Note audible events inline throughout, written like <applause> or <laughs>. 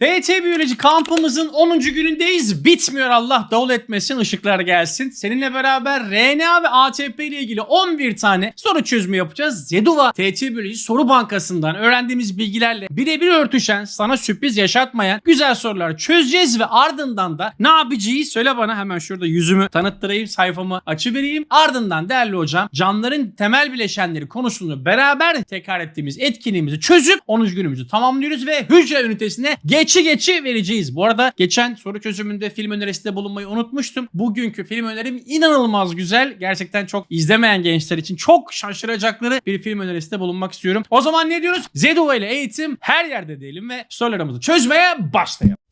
TT Biyoloji kampımızın 10. günündeyiz. Bitmiyor Allah davul etmesin ışıklar gelsin. Seninle beraber RNA ve ATP ile ilgili 11 tane soru çözümü yapacağız. Zeduva TT Biyoloji soru bankasından öğrendiğimiz bilgilerle birebir örtüşen, sana sürpriz yaşatmayan güzel sorular çözeceğiz ve ardından da ne yapacağız söyle bana hemen şurada yüzümü tanıttırayım, sayfamı açıvereyim. Ardından değerli hocam canlıların temel bileşenleri konusunu beraber tekrar ettiğimiz etkinliğimizi çözüp 10. günümüzü tamamlıyoruz ve hücre ünitesine geçi geçi vereceğiz. Bu arada geçen soru çözümünde film önerisinde bulunmayı unutmuştum. Bugünkü film önerim inanılmaz güzel. Gerçekten çok izlemeyen gençler için çok şaşıracakları bir film önerisinde bulunmak istiyorum. O zaman ne diyoruz? Zeduva ile eğitim her yerde diyelim ve sorularımızı çözmeye başlayalım.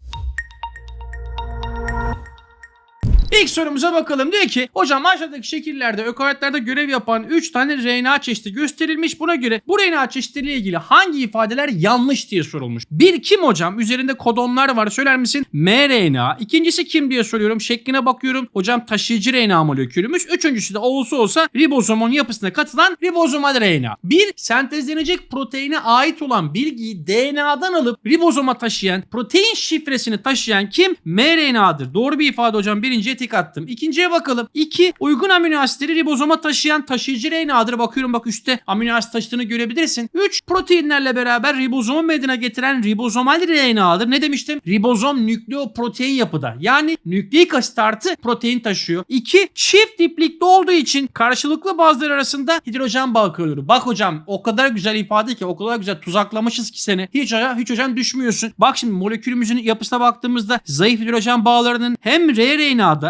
İlk sorumuza bakalım. Diyor ki hocam aşağıdaki şekillerde ökariyotlerde görev yapan 3 tane RNA çeşidi gösterilmiş. Buna göre bu RNA çeşitleriyle ilgili hangi ifadeler yanlış diye sorulmuş. Bir kim hocam? Üzerinde kodonlar var. Söyler misin? mRNA. İkincisi kim diye soruyorum. Şekline bakıyorum. Hocam taşıyıcı RNA molekülümüz. Üçüncüsü de olsa olsa ribozomun yapısına katılan ribozomal RNA. Bir sentezlenecek proteine ait olan bilgiyi DNA'dan alıp ribozoma taşıyan, protein şifresini taşıyan kim? mRNA'dır. Doğru bir ifade hocam. Birinciye tik attım. İkinciye bakalım. İki, uygun amino asitleri ribozoma taşıyan taşıyıcı RNA'dır. Bakıyorum bak üstte amino asit taşıdığını görebilirsin. Üç, proteinlerle beraber ribozomu meydana getiren ribozomal RNA'dır. Ne demiştim? Ribozom nükleoprotein yapıda. Yani nükleik asit artı protein taşıyor. İki, çift diplikli olduğu için karşılıklı bazılar arasında hidrojen bağı kurulur. Bak hocam o kadar güzel ifade ki o kadar güzel tuzaklamışız ki seni. Hiç, hiç hocam düşmüyorsun. Bak şimdi molekülümüzün yapısına baktığımızda zayıf hidrojen bağlarının hem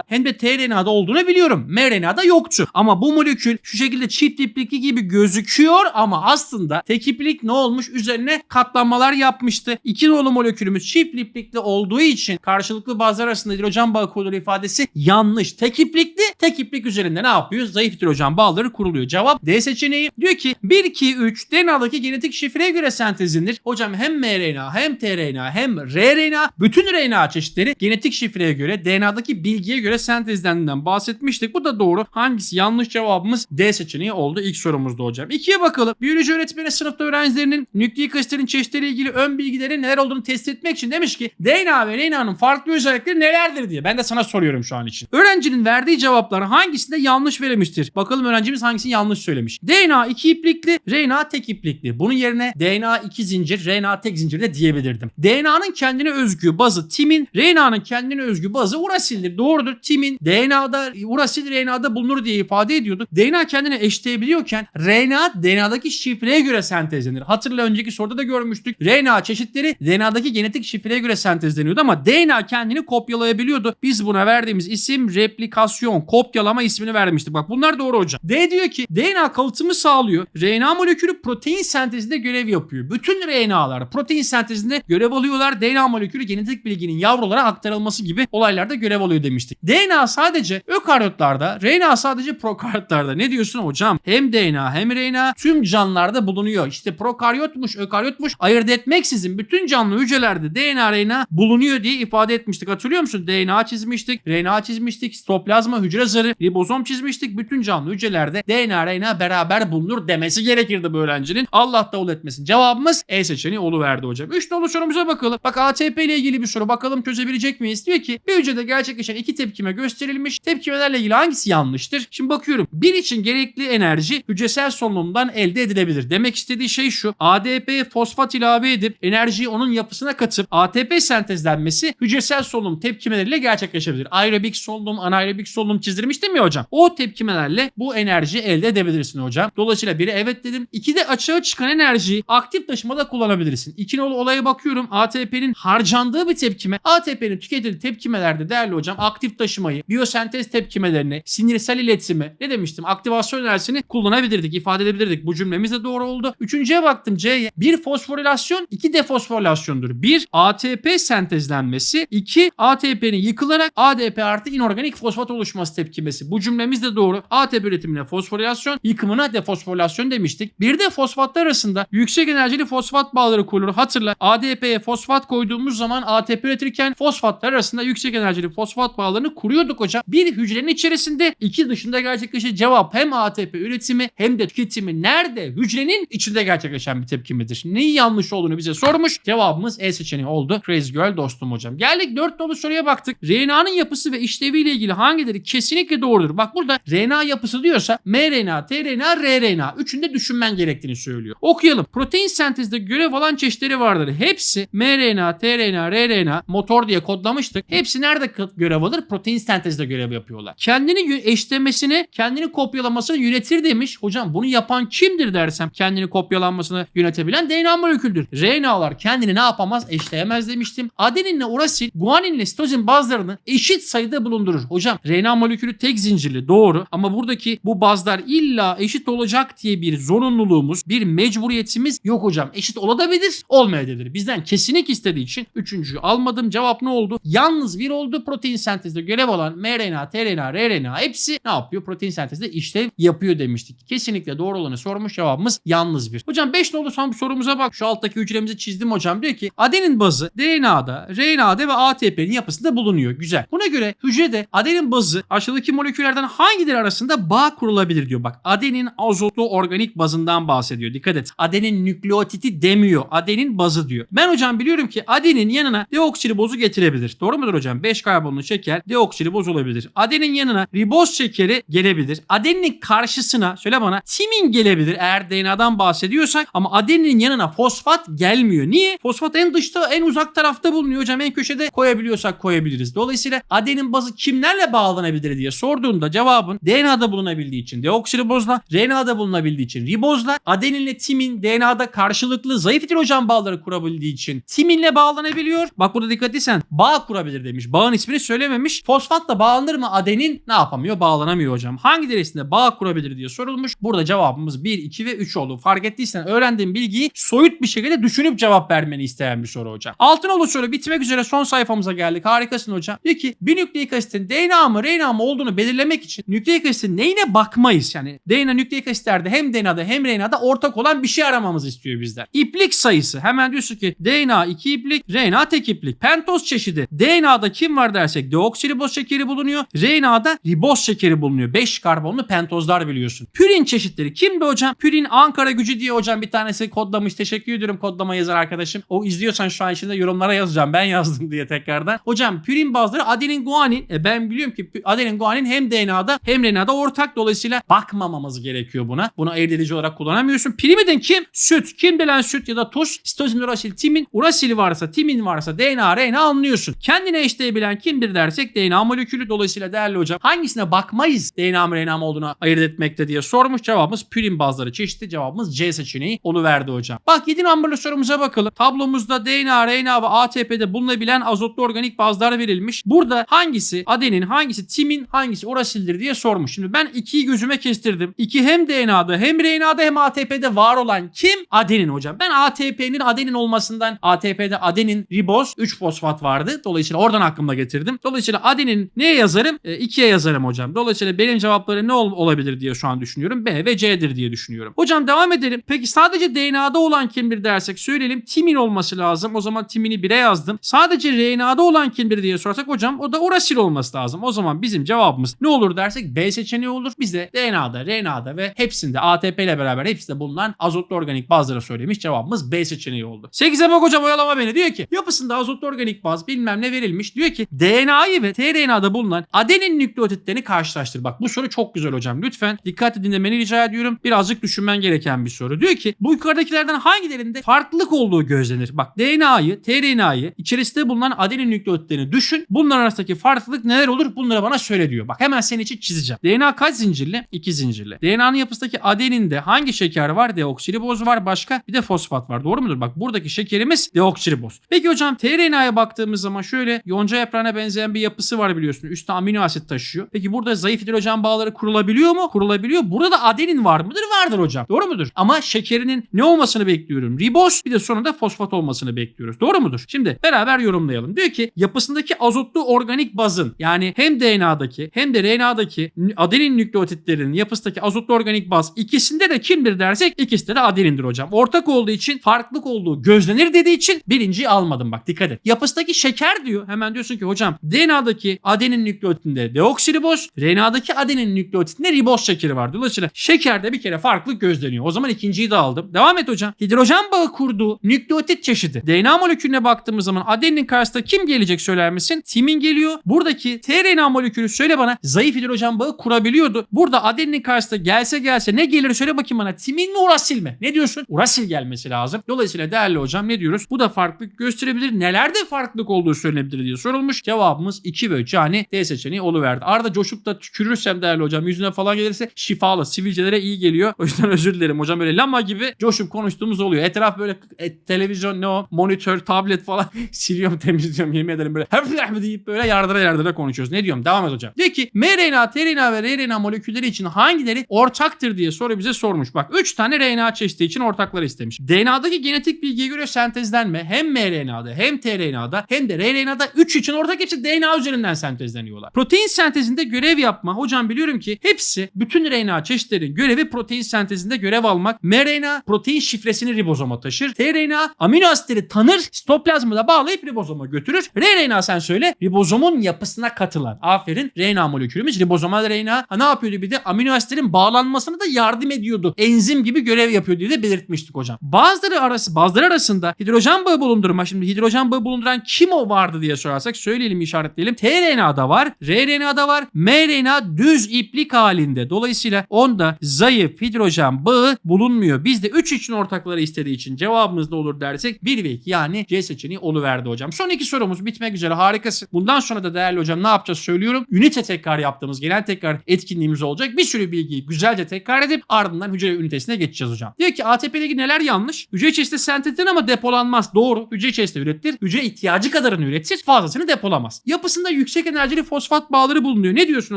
hem de tRNA'da olduğunu biliyorum. mRNA'da yoktu. Ama bu molekül şu şekilde çift diplikli gibi gözüküyor ama aslında tek iplik ne olmuş? Üzerine katlanmalar yapmıştı. İki nolu molekülümüz çift diplikli olduğu için karşılıklı bazılar arasında hidrojen bağı kurulur ifadesi yanlış. Tek iplikli tek iplik üzerinde ne yapıyor? Zayıf hidrojen bağları kuruluyor. Cevap D seçeneği. Diyor ki 1 2 3 DNA'daki genetik şifreye göre sentezlenir. Hocam hem mRNA hem tRNA hem rRNA bütün RNA çeşitleri genetik şifreye göre DNA'daki bilgiye göre sentezlendiğinden bahsetmiştik. Bu da doğru. Hangisi yanlış cevabımız D seçeneği oldu ilk sorumuzda hocam. İkiye bakalım. Biyoloji öğretmeni sınıfta öğrencilerinin nükleik asitlerin çeşitleriyle ilgili ön bilgilerin neler olduğunu test etmek için demiş ki DNA ve RNA'nın farklı özellikleri nelerdir diye. Ben de sana soruyorum şu an için. Öğrencinin verdiği cevaplar hangisinde yanlış verilmiştir? Bakalım öğrencimiz hangisini yanlış söylemiş. DNA iki iplikli, RNA tek iplikli. Bunun yerine DNA iki zincir, RNA tek zincir de diyebilirdim. DNA'nın kendine özgü bazı timin, RNA'nın kendine özgü bazı urasildir. Doğrudur. Timin DNA'da urasil RNA'da bulunur diye ifade ediyorduk. DNA kendine eşleyebiliyorken RNA DNA'daki şifreye göre sentezlenir. Hatırla önceki soruda da görmüştük. RNA çeşitleri DNA'daki genetik şifreye göre sentezleniyordu ama DNA kendini kopyalayabiliyordu. Biz buna verdiğimiz isim replikasyon, kopyalama ismini vermiştik. Bak bunlar doğru hocam. D diyor ki DNA kalıtımı sağlıyor. RNA molekülü protein sentezinde görev yapıyor. Bütün RNA'lar protein sentezinde görev alıyorlar. DNA molekülü genetik bilginin yavrulara aktarılması gibi olaylarda görev alıyor demiştik. DNA sadece ökaryotlarda, RNA sadece prokaryotlarda. Ne diyorsun hocam? Hem DNA hem RNA tüm canlılarda bulunuyor. İşte prokaryotmuş, ökaryotmuş ayırt etmeksizin bütün canlı hücrelerde DNA, RNA bulunuyor diye ifade etmiştik. Hatırlıyor musun? DNA çizmiştik, RNA çizmiştik, sitoplazma, hücre zarı, ribozom çizmiştik. Bütün canlı hücrelerde DNA, RNA beraber bulunur demesi gerekirdi bu öğrencinin. Allah davul etmesin. Cevabımız E seçeneği oluverdi hocam. Üç nolu sorumuza bakalım. Bak ATP ile ilgili bir soru. Bakalım çözebilecek miyiz? Diyor ki bir hücrede gerçekleşen iki tepkime gösterilmiş. Tepkimelerle ilgili hangisi yanlıştır? Şimdi bakıyorum. Bir için gerekli enerji hücresel solunumdan elde edilebilir. Demek istediği şey şu. ADP fosfat ilave edip enerjiyi onun yapısına katıp ATP sentezlenmesi hücresel solunum tepkimeleriyle gerçekleşebilir. Aerobik solunum, anaerobik solunum çizdirmiştim ya hocam. O tepkimelerle bu enerji elde edebilirsin hocam. Dolayısıyla biri evet dedim. İki de açığa çıkan enerjiyi aktif taşımada kullanabilirsin. İki nolu olaya bakıyorum. ATP'nin harcandığı bir tepkime. ATP'nin tüketildiği tepkimelerde değerli hocam aktif taşımayı, biyosentez tepkimelerini, sinirsel iletişimi ne demiştim? Aktivasyon enerjisini kullanabilirdik, ifade edebilirdik. Bu cümlemiz de doğru oldu. Üçüncüye baktım C'ye. Bir fosforilasyon, iki defosforilasyondur. Bir ATP sentezlenmesi, iki ATP'nin yıkılarak ADP artı inorganik fosfat oluşması tepkimesi. Bu cümlemiz de doğru. ATP üretimine fosforilasyon, yıkımına defosforilasyon demiştik. Bir de fosfatlar arasında yüksek enerjili fosfat bağları kurulur. Hatırla ADP'ye fosfat koyduğumuz zaman ATP üretirken fosfatlar arasında yüksek enerjili fosfat bağlarını kuruyorduk hocam. Bir hücrenin içerisinde iki dışında gerçekleşen cevap hem ATP üretimi hem de tüketimi nerede? Hücrenin içinde gerçekleşen bir tepkimidir. Neyi yanlış olduğunu bize sormuş. Cevabımız E seçeneği oldu. Crazy Girl dostum hocam. Geldik 4 dolu soruya baktık. RNA'nın yapısı ve işleviyle ilgili hangileri kesinlikle doğrudur? Bak burada RNA yapısı diyorsa mRNA, tRNA, rRNA. Üçünde düşünmen gerektiğini söylüyor. Okuyalım. Protein sentezde görev alan çeşitleri vardır. Hepsi mRNA, tRNA, rRNA motor diye kodlamıştık. Hepsi nerede görev alır? Protein sentezde görev yapıyorlar. Kendini eşlemesini, kendini kopyalamasını yönetir demiş. Hocam bunu yapan kimdir dersem kendini kopyalanmasını yönetebilen DNA moleküldür. RNA'lar kendini ne yapamaz? Eşleyemez demiştim. Adeninle urasil, guaninle sitozin bazlarını eşit sayıda bulundurur. Hocam RNA molekülü tek zincirli doğru ama buradaki bu bazlar illa eşit olacak diye bir zorunluluğumuz, bir mecburiyetimiz yok hocam. Eşit olabilir, olmayabilir. Bizden kesinlik istediği için üçüncüyü almadım. Cevap ne oldu? Yalnız bir oldu. Protein sentezde görev alan mRNA, tRNA, rRNA hepsi ne yapıyor? Protein sentezde işlev yapıyor demiştik. Kesinlikle doğru olanı sormuş cevabımız yalnız bir. Hocam 5 oldu son bir sorumuza bak. Şu alttaki hücremizi çizdim hocam. Diyor ki adenin bazı DNA'da, RNA'da ve ATP'nin yapısında bulunuyor. Güzel. Buna göre hücrede adenin bazı aşağıdaki moleküllerden hangileri arasında bağ kurulabilir diyor. Bak adenin azotlu organik bazından bahsediyor. Dikkat et. Adenin nükleotidi demiyor. Adenin bazı diyor. Ben hocam biliyorum ki adenin yanına deoksiribozu getirebilir. Doğru mudur hocam? 5 karbonlu şeker deoksiriboz olabilir. Adenin yanına riboz şekeri gelebilir. Adeninin karşısına söyle bana timin gelebilir eğer DNA'dan bahsediyorsak ama adeninin yanına fosfat gelmiyor. Niye? Fosfat en dışta en uzak tarafta bulunuyor hocam. En köşede koyabiliyorsak koyabiliriz. Dolayısıyla adenin bazı kimlerle bağlanabilir diye sorduğunda cevabın DNA'da bulunabildiği için deoksiribozla, RNA'da bulunabildiği için ribozla, adeninle timin DNA'da karşılıklı zayıf hidrojen bağları kurabildiği için timinle bağlanabiliyor. Bak burada dikkat etsen bağ kurabilir demiş. Bağın ismini söylememiş. Fosfatla bağlanır mı adenin? Ne yapamıyor? Bağlanamıyor hocam. Hangi derisinde bağ kurabilir diye sorulmuş. Burada cevabımız 1, 2 ve 3 oldu. Fark ettiysen öğrendiğin bilgiyi soyut bir şekilde düşünüp cevap vermeni isteyen bir soru hocam. Altınoğlu soru bitmek üzere son sayfamıza geldik. Harikasın hocam. Diyor ki bir nükleik asitin DNA mı RNA mı olduğunu belirlemek için nükleik asitin neyine bakmayız? Yani DNA nükleik asitlerde hem DNA'da hem RNA'da ortak olan bir şey aramamızı istiyor bizden. İplik sayısı. Hemen diyorsun ki DNA 2 iplik, RNA tek iplik. Pentoz çeşidi. DNA'da kim var dersek deoksiriboz şekeri bulunuyor. RNA'da riboz şekeri bulunuyor. 5 karbonlu pentozlar biliyorsun. Pürin çeşitleri. Kimdi hocam? Pürin Ankara gücü diye hocam bir tanesi kodlamış. Teşekkür ediyorum kodlama yazar arkadaşım. O izliyorsan şu an içinde yorumlara yazacağım. Ben yazdım diye tekrardan. Hocam pürin bazları adenin guanin. E ben biliyorum ki adenin guanin hem DNA'da hem RNA'da ortak. Dolayısıyla bakmamamız gerekiyor buna. Bunu ayırt edici olarak kullanamıyorsun. Pirimidin kim? Süt. Kim bilen süt ya da tuz. Sitozin, urasil, timin. Urasil varsa, timin varsa DNA, RNA anlıyorsun. Kendine eşdeğebilen kimdir dersek DNA molekülü. Dolayısıyla değerli hocam hangisine bakmayız DNA mı RNA mı olduğunu ayırt etmekte diye sormuş. Cevabımız pürin bazları çeşitli. Cevabımız C seçeneği oluverdi hocam. Bak 7 numaralı sorumuza bakalım. Tablomuzda DNA, RNA ve ATP'de bulunabilen azotlu organik bazlar verilmiş. Burada hangisi adenin, hangisi timin, hangisi urasildir diye sormuş. Şimdi ben 2'yi gözüme kestirdim. 2 hem DNA'da hem RNA'da hem ATP'de var olan kim? Adenin hocam. Ben ATP'nin adenin olmasından ATP'de adenin riboz 3 fosfat vardı. Dolayısıyla oradan aklımda getirdim. Dolayısıyla adenin neye yazarım? 2'ye yazarım hocam. Dolayısıyla benim cevapları ne ol- olabilir diye şu an düşünüyorum. B ve C'dir diye düşünüyorum. Hocam devam edelim. Peki sadece DNA'da olan kimdir dersek söyleyelim. Timin olması lazım. O zaman timini 1'e yazdım. Sadece RNA'da olan kimdir diye sorsak hocam o da urasil olması lazım. O zaman bizim cevabımız ne olur dersek B seçeneği olur. Bize DNA'da, RNA'da ve hepsinde ATP ile beraber hepsinde bulunan azotlu organik bazları söylemiş. Cevabımız B seçeneği oldu. 8'e bak hocam oyalama beni. Diyor ki yapısında azotlu organik baz bilmem ne verilmiş. Diyor ki DNA'yı ve tRNA'da bulunan adenin nükleotitlerini karşılaştır. Bak bu soru çok güzel hocam. Lütfen dikkatli dinlemeni rica ediyorum. Birazcık düşünmen gereken bir soru. Diyor ki bu yukarıdakilerden hangilerinde farklılık olduğu gözlenir? Bak DNA'yı, tRNA'yı içerisinde bulunan adenin nükleotitlerini düşün. Bunlar arasındaki farklılık neler olur? Bunları bana söyle diyor. Bak hemen senin için çizeceğim. DNA kaç zincirli? 2 zincirli. DNA'nın yapısındaki adeninde hangi şeker var? Deoksiriboz var başka. Bir de fosfat var. Doğru mudur? Bak buradaki şekerimiz deoksiriboz. Peki hocam tRNA'ya baktığımız zaman şöyle yonca yaprağına benzeyen bir yapısı var biliyorsun. Üstte amino asit taşıyor. Peki burada zayıf hidrojen bağları kurulabiliyor mu? Kurulabiliyor. Burada da adenin var mıdır? Vardır hocam. Doğru mudur? Ama şekerinin ne olmasını bekliyorum? Riboz bir de sonunda fosfat olmasını bekliyoruz. Doğru mudur? Şimdi beraber yorumlayalım. Diyor ki yapısındaki azotlu organik bazın yani hem DNA'daki hem de RNA'daki adenin nükleotitlerinin yapısındaki azotlu organik baz ikisinde de kimdir dersek ikisinde de adenindir hocam. Ortak olduğu için farklılık olduğu gözlenir dediği için birinciyi almadım bak dikkat et. Yapısındaki şeker diyor. Hemen diyorsun ki hocam DNA'daki buradaki adenin nükleotidinde deoksiriboz, RNA'daki adenin nükleotidinde riboz şekeri var. Dolayısıyla şekerde bir kere farklılık gözleniyor. O zaman ikinciyi de aldım. Devam et hocam. Hidrojen bağı kurduğu nükleotit çeşidi. DNA molekülüne baktığımız zaman adenin karşısında kim gelecek söyler misin? Timin geliyor. Buradaki tRNA molekülü söyle bana zayıf hidrojen bağı kurabiliyordu. Burada adenin karşısında gelse gelse ne gelir söyle bakayım bana. Timin mi urasil mi? Ne diyorsun? Urasil gelmesi lazım. Dolayısıyla değerli hocam ne diyoruz? Bu da farklılık gösterebilir. Nelerde farklılık olduğu söylenebilir diye sorulmuş. Cevabımız 2 ve 3 yani D seçeneği oluverdi. Arada coşup da tükürürsem değerli hocam yüzüne falan gelirse şifalı. Sivilcelere iyi geliyor. O yüzden <laughs> özür dilerim hocam böyle lama gibi coşup konuştuğumuz oluyor. Etraf böyle e, televizyon ne o monitör tablet falan <laughs> siliyorum temizliyorum yemin ederim böyle hep deyip böyle yardıra yardıra konuşuyoruz. Ne diyorum devam et hocam. Diyor ki mRNA, tRNA ve rRNA molekülleri için hangileri ortaktır diye soru bize sormuş. Bak 3 tane RNA çeşidi için ortakları istemiş. DNA'daki genetik bilgiye göre sentezlenme hem mRNA'da hem tRNA'da hem de rRNA'da 3 için ortak hepsi DNA üzerinden sentezleniyorlar. Protein sentezinde görev yapma. Hocam biliyorum ki hepsi bütün RNA çeşitlerinin görevi protein sentezinde görev almak. mRNA protein şifresini ribozoma taşır. tRNA amino asitleri tanır, sitoplazmada bağlayıp ribozoma götürür. rRNA sen söyle ribozomun yapısına katılan. Aferin RNA molekülümüz ribozomal RNA. Ha, ne yapıyordu bir de amino asitlerin bağlanmasına da yardım ediyordu. Enzim gibi görev yapıyor diye de belirtmiştik hocam. Bazıları arası bazıları arasında hidrojen bağı bulundurma. Şimdi hidrojen bağı bulunduran kim o vardı diye sorarsak söyleyelim işaretleyelim. tRNA'da var, rRNA'da var, mRNA düz iplik halinde. Dolayısıyla onda zayıf hidrojen bağı bulunmuyor. Biz de 3 için ortakları istediği için cevabımız ne olur dersek 1 ve 2 yani C seçeneği oluverdi hocam. Son iki sorumuz bitmek üzere harikasın. Bundan sonra da değerli hocam ne yapacağız söylüyorum. Ünite tekrar yaptığımız genel tekrar etkinliğimiz olacak. Bir sürü bilgiyi güzelce tekrar edip ardından hücre ünitesine geçeceğiz hocam. Diyor ki ATP'deki neler yanlış? Hücre içerisinde sentezlenir ama depolanmaz. Doğru. Hücre içerisinde üretilir. Hücre ihtiyacı kadarını üretir. Fazlasını depolamaz. Yapısında yüksek enerjili fosfat bağları bulunuyor. Ne diyorsun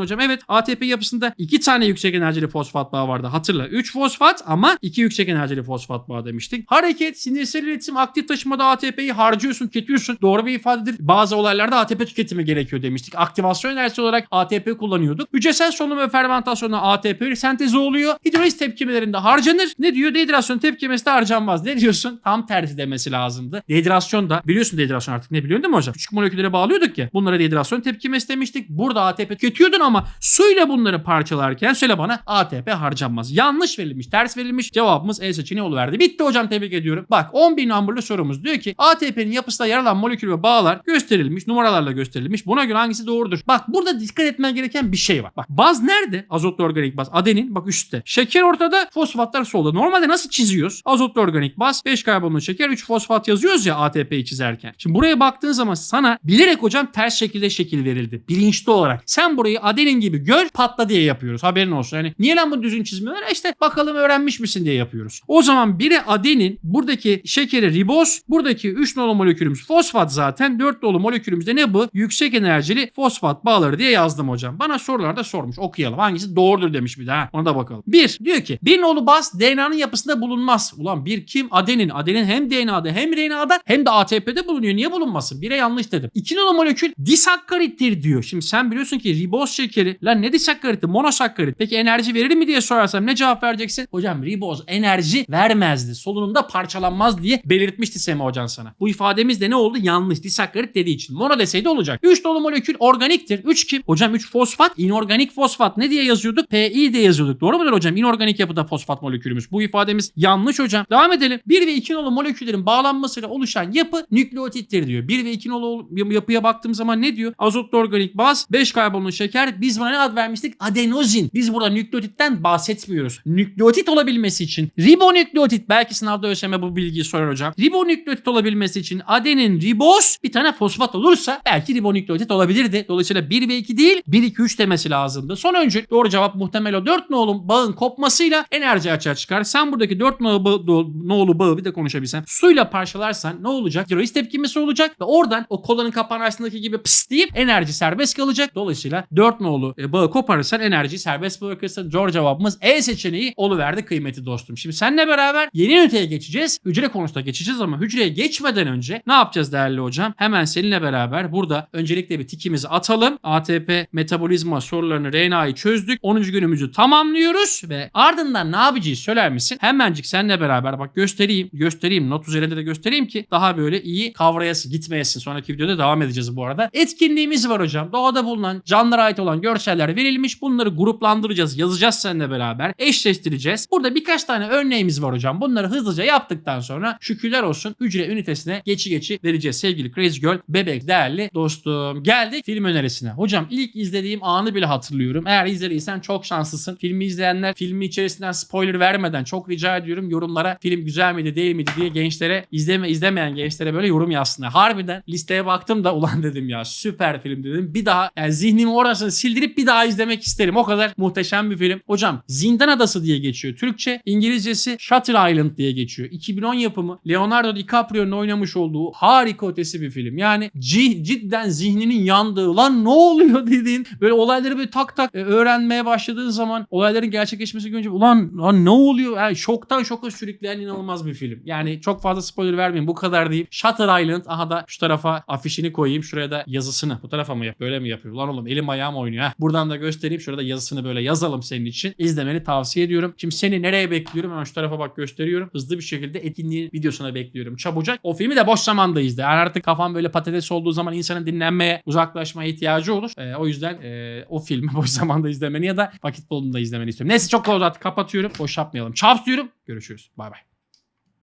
hocam? Evet ATP yapısında iki tane yüksek enerjili fosfat bağı vardı. Hatırla. 3 fosfat ama 2 yüksek enerjili fosfat bağı demiştik. Hareket, sinirsel iletişim, aktif taşımada ATP'yi harcıyorsun, tüketiyorsun. Doğru bir ifadedir. Bazı olaylarda ATP tüketimi gerekiyor demiştik. Aktivasyon enerjisi olarak ATP kullanıyorduk. Hücresel solunum ve fermentasyonda ATP sentezi oluyor. Hidroliz tepkimelerinde harcanır. Ne diyor? Dehidrasyon tepkimesi de harcanmaz. Ne diyorsun? Tam tersi demesi lazımdı. Dehidrasyon da biliyorsun dehidrasyon artık ne biliyorsun değil mi hocam? Küçük moleküllere bağlıyorduk ya. Bunlara dehidrasyon tepkimesi demiştik. Burada ATP tüketiyordun ama suyla bunları parçalarken söyle bana ATP harcanmaz. Yanlış verilmiş, ters verilmiş. Cevabımız E seçeneği oluverdi. Bitti hocam tebrik ediyorum. Bak 10 bin numaralı sorumuz diyor ki ATP'nin yapısında yer alan molekül ve bağlar gösterilmiş, numaralarla gösterilmiş. Buna göre hangisi doğrudur? Bak burada dikkat etmen gereken bir şey var. Bak baz nerede? Azotlu organik baz. Adenin bak üstte. Şeker ortada, fosfatlar solda. Normalde nasıl çiziyoruz? Azotlu organik baz, 5 karbonlu şeker, 3 fosfat yazıyoruz ya ATP'yi çizerken. Şimdi buraya baktığın zaman sana bilerek hocam ters şekilde şekil verildi. Bilinçli olarak. Sen burayı adenin gibi gör patla diye yapıyoruz. Haberin olsun. Yani niye lan bu düzgün çizmiyorlar? E İşte bakalım öğrenmiş misin diye yapıyoruz. O zaman biri adenin, buradaki şekeri riboz, buradaki 3 nolu molekülümüz fosfat zaten. 4 nolu molekülümüz de ne bu? Yüksek enerjili fosfat bağları diye yazdım hocam. Bana sorularda sormuş. Okuyalım. Hangisi doğrudur demiş bir daha. Ona da bakalım. 1. Diyor ki bir nolu baz DNA'nın yapısında bulunmaz. Ulan bir kim? Adenin. Adenin hem DNA'da hem RNA'da hem de ATP'de bulunuyor. Niye bulunmasın? Bire yanlış dedim. 2 nolu molekül disakkarittir diyor. Şimdi sen biliyorsun ki riboz şekeri. Lan ne disakkariti? Monosakkarit. Peki enerji verir mi diye sorarsam ne cevap vereceksin? Hocam riboz enerji vermezdi. Solunumda parçalanmaz diye belirtmişti Sema hocan sana. Bu ifademiz de ne oldu? Yanlış. Disakkarit dediği için. Mono deseydi olacak. 3 dolu molekül organiktir. 3 kim? Hocam 3 fosfat. inorganik fosfat. Ne diye yazıyorduk? PI diye yazıyorduk. Doğru mudur hocam? İnorganik yapıda fosfat molekülümüz. Bu ifademiz yanlış hocam. Devam edelim. 1 ve 2 nolu moleküllerin bağlanmasıyla oluşan yapı nükleotittir diyor. 1 ve 2 nolu yapıya baktığım zaman ne diyor? Azotlu organik baz, 5 karbonlu şeker. Biz buna ne ad vermiştik? Adenozin. Biz burada nükleotitten bahsetmiyoruz. Nükleotit olabilmesi için ribonükleotit belki sınavda ÖSYM bu bilgiyi sorar hocam. Ribonükleotit olabilmesi için adenin riboz bir tane fosfat olursa belki ribonükleotit olabilirdi. Dolayısıyla 1 ve 2 değil 1 2 3 demesi lazımdı. Son öncül doğru cevap muhtemel o 4 nolu bağın kopmasıyla enerji açığa çıkar. Sen buradaki 4 nolu, bağı, nolu bağı bir de konuşabilsem suyla parçalarsan ne olacak? Hidroliz tepkimesi olacak ve oradan o kolanın kapağının arasındaki gibi pıs deyip enerji serbest kalacak. Dolayısıyla 4 nolu e, bağı koparırsan enerjiyi serbest bırakırsın. Doğru cevabımız E seçeneği oluverdi kıymeti dostum. Şimdi seninle beraber yeni üniteye geçeceğiz. Hücre konusuna geçeceğiz ama hücreye geçmeden önce ne yapacağız değerli hocam? Hemen seninle beraber burada öncelikle bir tikimizi atalım. ATP metabolizma sorularını RNA'yı çözdük. 10. günümüzü tamamlıyoruz ve ardından ne yapacağız söyler misin? Hemencik seninle beraber bak göstereyim. Göstereyim. Not üzerinde de göstereyim ki daha böyle iyi kavrayası gitmeyesin. Sonraki videoda devam edeceğiz bu arada. Etkinliği Derinliğimiz var hocam. Doğada bulunan canlılara ait olan görseller verilmiş. Bunları gruplandıracağız. Yazacağız seninle beraber. Eşleştireceğiz. Burada birkaç tane örneğimiz var hocam. Bunları hızlıca yaptıktan sonra şükürler olsun hücre ünitesine geçi geçi vereceğiz. Sevgili Crazy Girl bebek değerli dostum. Geldik film önerisine. Hocam ilk izlediğim anı bile hatırlıyorum. Eğer izlediysen çok şanslısın. Filmi izleyenler filmi içerisinden spoiler vermeden çok rica ediyorum yorumlara film güzel miydi değil miydi diye gençlere izleme izlemeyen gençlere böyle yorum yazsınlar. Harbiden listeye baktım da ulan dedim ya süper film dedim. Bir daha yani zihnimi orasını sildirip bir daha izlemek isterim. O kadar muhteşem bir film. Hocam Zindan Adası diye geçiyor. Türkçe, İngilizcesi Shutter Island diye geçiyor. 2010 yapımı Leonardo DiCaprio'nun oynamış olduğu harika ötesi bir film. Yani ci- cidden zihninin yandığı lan ne oluyor <laughs> dediğin böyle olayları böyle tak tak e, öğrenmeye başladığın zaman olayların gerçekleşmesi görünce ulan, lan ne oluyor? Yani şoktan şoka sürükleyen inanılmaz bir film. Yani çok fazla spoiler vermeyeyim bu kadar diyeyim. Shutter Island aha da şu tarafa afişini koyayım şuraya da yazısını. Bu tarafa mı yap? Böyle mi yapıyor? Ulan oğlum elim ayağım oynuyor. Heh. Buradan da göstereyim. Şurada yazısını böyle yazalım senin için. İzlemeni tavsiye ediyorum. Şimdi seni nereye bekliyorum? Hemen şu tarafa bak gösteriyorum. Hızlı bir şekilde etkinliğin videosuna bekliyorum. Çabucak. O filmi de boş zamanda izle. Yani artık kafam böyle patates olduğu zaman insanın dinlenmeye, uzaklaşmaya ihtiyacı olur. Ee, o yüzden e, o filmi <laughs> boş zamanda izlemeni ya da vakit bulduğunda izlemeni istiyorum. Neyse çok uzat kapatıyorum. Boş yapmayalım. Çaps diyorum. Görüşürüz. Bay bay.